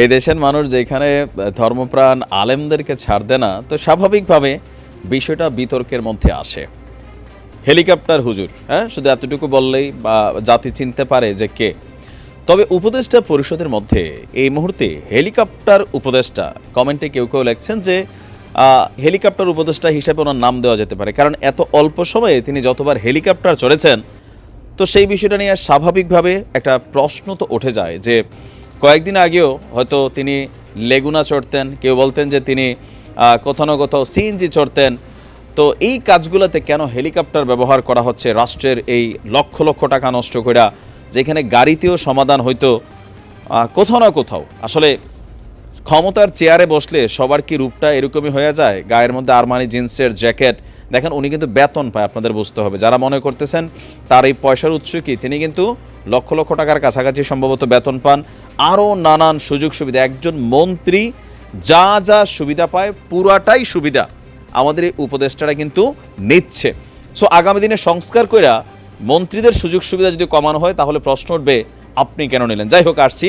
এই দেশের মানুষ যেখানে ধর্মপ্রাণ আলেমদেরকে ছাড় দেয় না, তো স্বাভাবিকভাবে বিষয়টা বিতর্কের মধ্যে আসে। হেলিকপ্টার হুজুর হ্যাঁ শুধু এতটুকু বললেই বা জাতি চিনতে পারে যে কে। তবে উপদেষ্টা পরিষদের মধ্যে এই মুহূর্তে হেলিকপ্টার উপদেষ্টা, কমেন্টে কেউ কেউ লেখছেন যে হেলিকপ্টার উপদেষ্টা হিসেবে ওনার নাম দেওয়া যেতে পারে। কারণ এত অল্প সময়ে তিনি যতবার হেলিকপ্টার চড়েছেন, তো সেই বিষয়টা নিয়ে স্বাভাবিকভাবে একটা প্রশ্ন তো উঠে যায় যে কয়েকদিন আগেও হয়তো তিনি লেগুনা চড়তেন, কেউ বলতেন যে তিনি কোথাও না কোথাও সিএনজি চড়তেন। তো এই কাজগুলোতে কেন হেলিকপ্টার ব্যবহার করা হচ্ছে? রাষ্ট্রের এই লক্ষ লক্ষ টাকা নষ্ট করা যেখানে গাড়িতেও সমাধান হয়তো কোথাও না কোথাও। আসলে ক্ষমতার চেয়ারে বসলে সবার কি রূপটা এরকমই হয়ে যায়? গায়ের মধ্যে আরমানি জিন্সের জ্যাকেট। দেখেন, উনি কিন্তু বেতন পায়, আপনাদের বুঝতে হবে। যারা মনে করতেছেন তার এই পয়সার উৎস কি, তিনি কিন্তু লক্ষ লক্ষ টাকার কাছাকাছি সম্ভবত বেতন পান। আরও নানান সুযোগ সুবিধা একজন মন্ত্রী যা যা সুবিধা পায়, পুরাটাই সুবিধা আমাদের এই উপদেষ্টারা কিন্তু নিচ্ছে। সো আগামী দিনে সংস্কার কইরা মন্ত্রীদের সুযোগ সুবিধা যদি কমানো হয়, তাহলে প্রশ্ন উঠবে আপনি কেন নিলেন? যাই হোক, আসছি।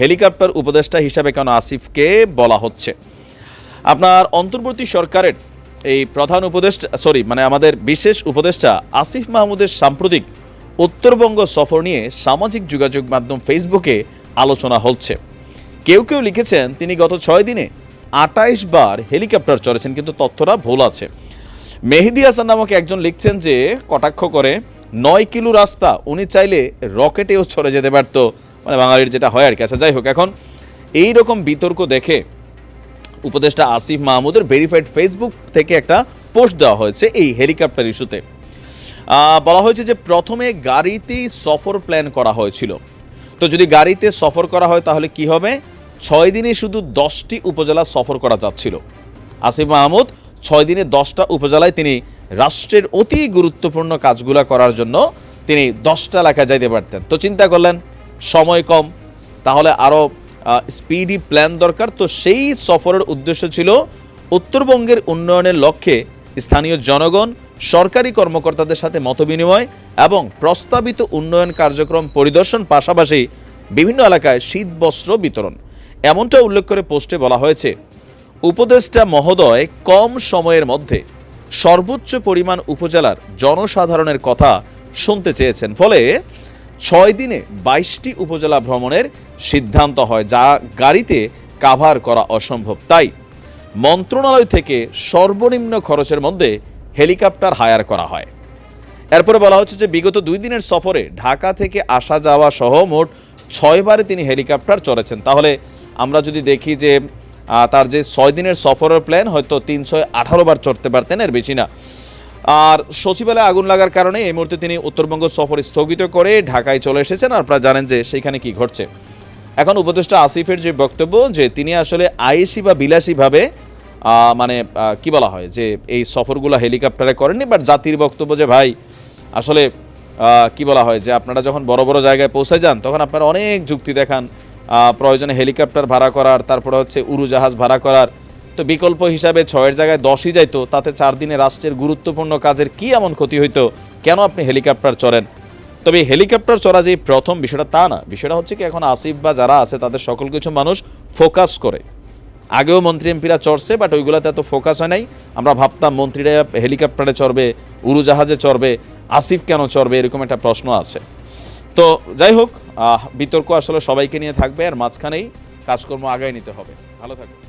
হেলিকপ্টার উপদেষ্টা হিসাবে কেন আসিফকে বলা হচ্ছে? আপনার অন্তর্বর্তী সরকারের এই প্রধান উপদেষ্টা, সরি মানে আমাদের বিশেষ উপদেষ্টা আসিফ মাহমুদের সাম্প্রতিক উত্তরবঙ্গ সফর নিয়ে সামাজিক যোগাযোগ মাধ্যম ফেসবুকে আলোচনা হচ্ছে। কেউ কেউ লিখেছেন, তিনি গত ছয় দিনে আটাইশ বার হেলিকপ্টার চড়েছেন, কিন্তু তথ্যটা ভুল আছে। মেহেদি হাসান নামক একজন লিখছেন যে, কটাক্ষ করে নয় কিলো রাস্তা উনি চাইলে রকেটেও ছড়ে যেতে পারতো। মানে বাঙালির যেটা হয় আর কি। আচ্ছা যাই হোক, এখন এই রকম বিতর্ক দেখে উপদেষ্টা আসিফ মাহমুদের ভেরিফাইড ফেসবুক থেকে একটা পোস্ট দেওয়া হয়েছে এই হেলিকপ্টার ইস্যুতে বলা হয়েছে যে প্রথমে গাড়িতেই সফর প্ল্যান করা হয়েছিল। তো যদি গাড়িতে সফর করা হয় তাহলে কি হবে? ছয় দিনে শুধু দশটি উপজেলা সফর করা যাচ্ছিল। আসিফ মাহমুদ ছয় দিনে দশটা উপজেলায় তিনি রাষ্ট্রের অতি গুরুত্বপূর্ণ কাজগুলো করার জন্য তিনি দশটা এলাকায় যাইতে পারতেন। তো চিন্তা করলেন, সময় কম, তাহলে আরও স্পিডি প্ল্যান দরকার। তো সেই সফরের উদ্দেশ্য ছিল উত্তরবঙ্গের উন্নয়নের লক্ষ্যে স্থানীয় জনগণ, সরকারি কর্মকর্তাদের সাথে মতবিনিময় এবং প্রস্তাবিত উন্নয়ন কার্যক্রম পরিদর্শন পাশাপাশি বিভিন্ন এলাকায় শীত বস্ত্র বিতরণ। এমনটা উল্লেখ করে পোস্টে বলা হয়েছে, উপদেষ্টা মহোদয় কম সময়ের মধ্যে সর্বোচ্চ পরিমাণ উপজেলার জনসাধারণের কথা শুনতে চেয়েছেন। ফলে ছয় দিনে বাইশটি উপজেলা ভ্রমণের সিদ্ধান্ত হয়, যা গাড়িতে কাভার করা অসম্ভব। তাই মন্ত্রণালয় থেকে সর্বনিম্ন খরচের মধ্যে হেলিকপ্টার হায়ার করা হয়। এরপরে বলা হচ্ছে যে, বিগত দুই দিনের সফরে ঢাকা থেকে আসা যাওয়া সহ মোট ছয়বারে তিনি হেলিকপ্টার চড়েছেন। তাহলে আমরা যদি দেখি যে তার যে ছয় দিনের সফরের প্ল্যান হয়তো তিনশো আঠারো বার চড়তে পারতেন, এর বেশি না। আর সচিবালয়ে আগুন লাগার কারণে এই মুহূর্তে তিনি উত্তরবঙ্গ সফর স্থগিত করে ঢাকায় চলে এসেছেন আপনারা জানেন যে সেখানে কি ঘটছে। এখন উপদেষ্টা আসিফের যে বক্তব্য, যে তিনি আসলে আয়েসি বা বিলাসীভাবে মানে কি বলা হয়, যে এই সফরগুলো হেলিকপ্টারে করেননি বাট জাতির বক্তব্য যে, ভাই, আসলে কি বলা হয়, যে আপনারা যখন বড় বড় জায়গায় পৌঁছে যান, তখন আপনারা অনেক যুক্তি দেখান প্রয়োজনে হেলিকপ্টার ভাড়া করার, তারপরে হচ্ছে উড়োজাহাজ ভাড়া করার। তো বিকল্প হিসাবে ছয়ের জায়গায় দশই যাইতো, তাতে চার দিনে রাষ্ট্রের গুরুত্বপূর্ণ কাজের কি এমন ক্ষতি হইতো, কেন আপনি হেলিকপ্টার চড়েন? তবে হেলিকপ্টার চড়া যে প্রথম বিষয়টা তা না, বিষয়টা হচ্ছে কি এখন আসিফ বা যারা আছে তাদের সকল কিছু মানুষ ফোকাস করে। আগেও মন্ত্রী এমপিরা চড়ছে, বাট ওইগুলোতে এত ফোকাস হয় নাই। আমরা ভাবতাম মন্ত্রীরা হেলিকপ্টারে চড়বে, উড়োজাহাজে চড়বে, আসিফ কেন চড়বে, এরকম একটা প্রশ্ন আছে। তো যাই হোক বিতর্ক আসলে সবাইকে নিয়ে থাকবে আর মাঝখানেই কাজকর্ম আগায় নিতে হবে। ভালো থাকবে